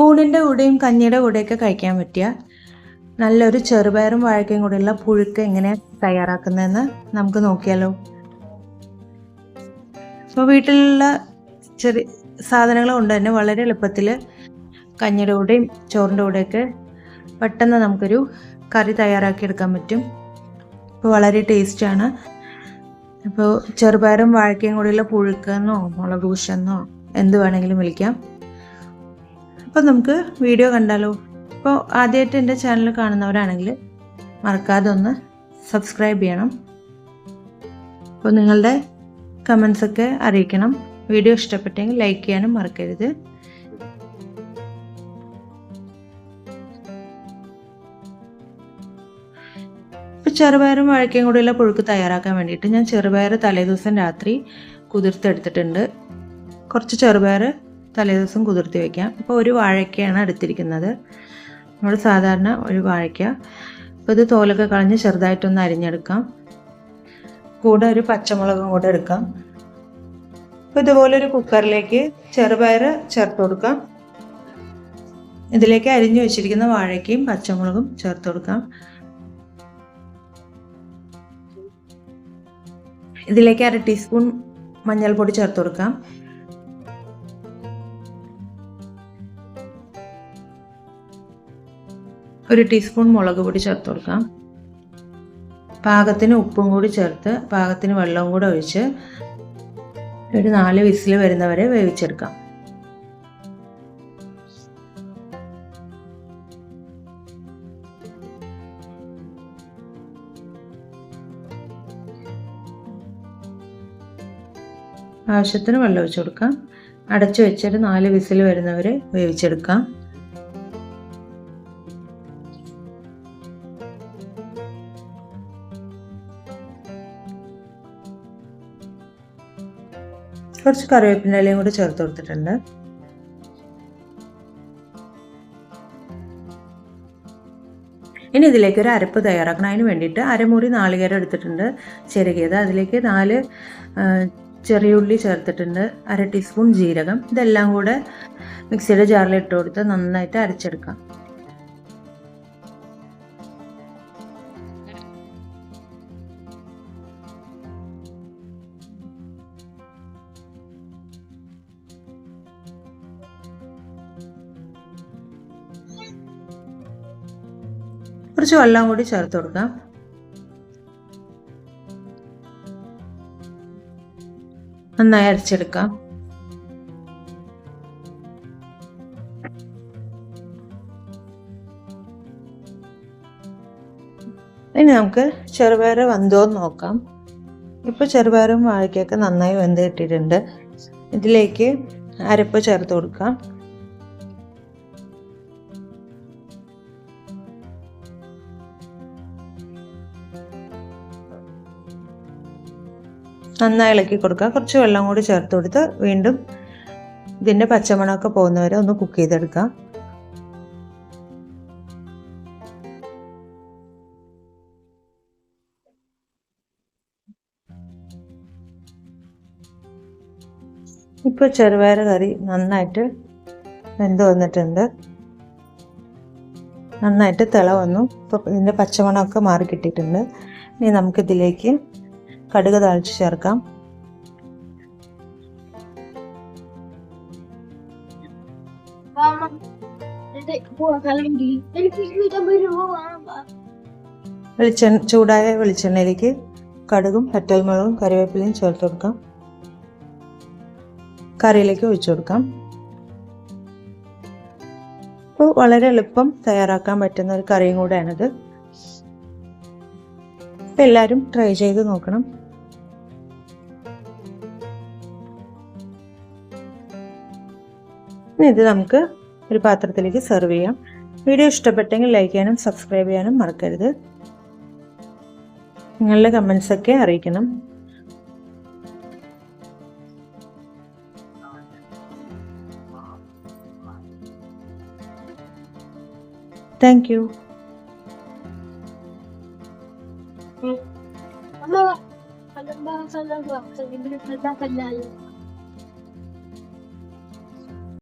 ഊണിന്റെ കൂടെയും കഞ്ഞിയുടെ കൂടെയൊക്കെ കഴിക്കാൻ പറ്റിയ നല്ലൊരു ചെറുപയറും വാഴക്കയും കൂടെയുള്ള പുഴുക്ക് എങ്ങനെ തയ്യാറാക്കുന്നതെന്ന് നമുക്ക് നോക്കിയാലോ. അപ്പോൾ വീട്ടിലുള്ള ചെറിയ സാധനങ്ങൾ കൊണ്ട് തന്നെ വളരെ എളുപ്പത്തിൽ കഞ്ഞിയുടെ കൂടെയും ചോറിന്റെ കൂടെയൊക്കെ പെട്ടെന്ന് നമുക്കൊരു കറി തയ്യാറാക്കിയെടുക്കാൻ പറ്റും. അപ്പോൾ വളരെ ടേസ്റ്റാണ് അപ്പോൾ ചെറുപയറും വാഴക്കയും കൂടെയുള്ള പുഴുക്കെന്നോ മുളക് ഭൂഷെന്നോ എന്ത് വേണമെങ്കിലും വിളിക്കാം. അപ്പോൾ നമുക്ക് വീഡിയോ കണ്ടാലോ? അപ്പോൾ ആദ്യമായിട്ട് എന്റെ ചാനൽ കാണുന്നവരാണെങ്കിൽ മറക്കാതെ ഒന്ന് സബ്സ്ക്രൈബ് ചെയ്യണം. അപ്പോൾ നിങ്ങളുടെ കമൻസൊക്കെ അറിയിക്കണം. വീഡിയോ ഇഷ്ടപ്പെട്ടെങ്കിൽ ലൈക്ക് ചെയ്യാനും മറക്കരുത്. ഇപ്പോൾ ചെറുപയറും വഴക്കയും കൂടിയുള്ള പുഴുക്ക് തയ്യാറാക്കാൻ വേണ്ടിയിട്ട് ഞാൻ ചെറുപയർ തലേദിവസം രാത്രി കുതിർത്തെടുത്തിട്ടുണ്ട്. കുറച്ച് ചെറുപയർ തലേദിവസം കുതിർത്തി വയ്ക്കാം ഇപ്പോൾ ഒരു വാഴയ്ക്കയാണ് എടുത്തിരിക്കുന്നത്. നമ്മൾ സാധാരണ ഒരു വാഴയ്ക്ക. അപ്പോൾ ഇത് തോലൊക്കെ കളഞ്ഞ് ചെറുതായിട്ടൊന്ന് അരിഞ്ഞെടുക്കാം. കൂടെ ഒരു പച്ചമുളകും കൂടെ എടുക്കാം. അപ്പോൾ ഇതുപോലെ ഒരു കുക്കറിലേക്ക് ചെറുപയർ ചേർത്ത് കൊടുക്കാം. ഇതിലേക്ക് അരിഞ്ഞു വെച്ചിരിക്കുന്ന വാഴയ്ക്കയും പച്ചമുളകും ചേർത്ത് കൊടുക്കാം. ഇതിലേക്ക് അര ടീസ്പൂൺ മഞ്ഞൾപ്പൊടി ചേർത്ത് കൊടുക്കാം. ഒരു ടീസ്പൂൺ മുളക് പൊടി ചേർത്ത് കൊടുക്കാം. പാകത്തിന് ഉപ്പും കൂടി ചേർത്ത് പാകത്തിന് വെള്ളവും കൂടെ ഒഴിച്ച് ഒരു നാല് വിസിൽ വരുന്നവരെ വേവിച്ചെടുക്കാം. ആവശ്യത്തിന് വെള്ളം ഒഴിച്ചു കൊടുക്കാം. അടച്ചു വെച്ചിട്ട് നാല് വിസിൽ വരുന്നവരെ വേവിച്ചെടുക്കാം. കുറച്ച് കറിവേപ്പിന്റെ ഇലയും കൂടി ചേർത്ത് കൊടുത്തിട്ടുണ്ട്. ഇനി ഇതിലേക്ക് ഒരു അരപ്പ് തയ്യാറാക്കണം. അതിന് വേണ്ടിയിട്ട് അരമുറി നാളികേരം എടുത്തിട്ടുണ്ട്. ചെറുകിയത് അതിലേക്ക് നാല് ചെറിയ ഉള്ളി ചേർത്തിട്ടുണ്ട്. അര ടീസ്പൂൺ ജീരകം. ഇതെല്ലാം കൂടെ മിക്സിയുടെ ജാറിൽ ഇട്ട് കൊടുത്ത് നന്നായിട്ട് അരച്ചെടുക്കാം. കുറച്ച് വെള്ളം കൂടി ചേർത്ത് കൊടുക്കാം. നന്നായി അരച്ചെടുക്കാം. ഇനി നമുക്ക് ചെറുപയർ വെന്തോന്ന് നോക്കാം. ഇപ്പൊ ചെറുപയറും വാഴയ്ക്കൊക്കെ നന്നായി വെന്ത് കിട്ടിയിട്ടുണ്ട്. ഇതിലേക്ക് അരപ്പ് ചേർത്ത് കൊടുക്കാം. നന്നായി ഇളക്കി കൊടുക്കുക. കുറച്ച് വെള്ളം കൂടി ചേർത്ത് കൊടുത്ത് വീണ്ടും ഇതിന്റെ പച്ചമണമൊക്കെ പോകുന്നവരെ ഒന്ന് കുക്ക് ചെയ്തെടുക്കുക. ഇപ്പോൾ ചെറുപയർ കറി നന്നായിട്ട് വെന്ത് വന്നിട്ടുണ്ട്. നന്നായിട്ട് തിള വന്നു. ഇപ്പോൾ ഇതിന്റെ പച്ചമണമൊക്കെ മാറി കിട്ടിയിട്ടുണ്ട് ഇനി നമുക്കിതിലേക്ക് കടുക് താഴ്ച ചേർക്കാം. വെളിച്ചെണ്ണ ചൂടായ വെളിച്ചെണ്ണയിലേക്ക് കടുകും പറ്റൽമുളകും കറിവേപ്പിലയും ചേർത്ത് കൊടുക്കാം. കറിയിലേക്ക് ഒഴിച്ചു കൊടുക്കാം. അപ്പോൾ വളരെ എളുപ്പം തയ്യാറാക്കാൻ പറ്റുന്ന ഒരു കറിയും കൂടെയാണിത്. അപ്പം എല്ലാവരും ട്രൈ ചെയ്ത് നോക്കണം. ഇനി ഇത് നമുക്ക് ഒരു പാത്രത്തിലേക്ക് സെർവ് ചെയ്യാം. വീഡിയോ ഇഷ്ടപ്പെട്ടെങ്കിൽ ലൈക്ക് ചെയ്യാനും സബ്സ്ക്രൈബ് ചെയ്യാനും മറക്കരുത്. നിങ്ങളുടെ കമൻസൊക്കെ അറിയിക്കണം. Thank you Ano, alam ba sa laba, sa libre na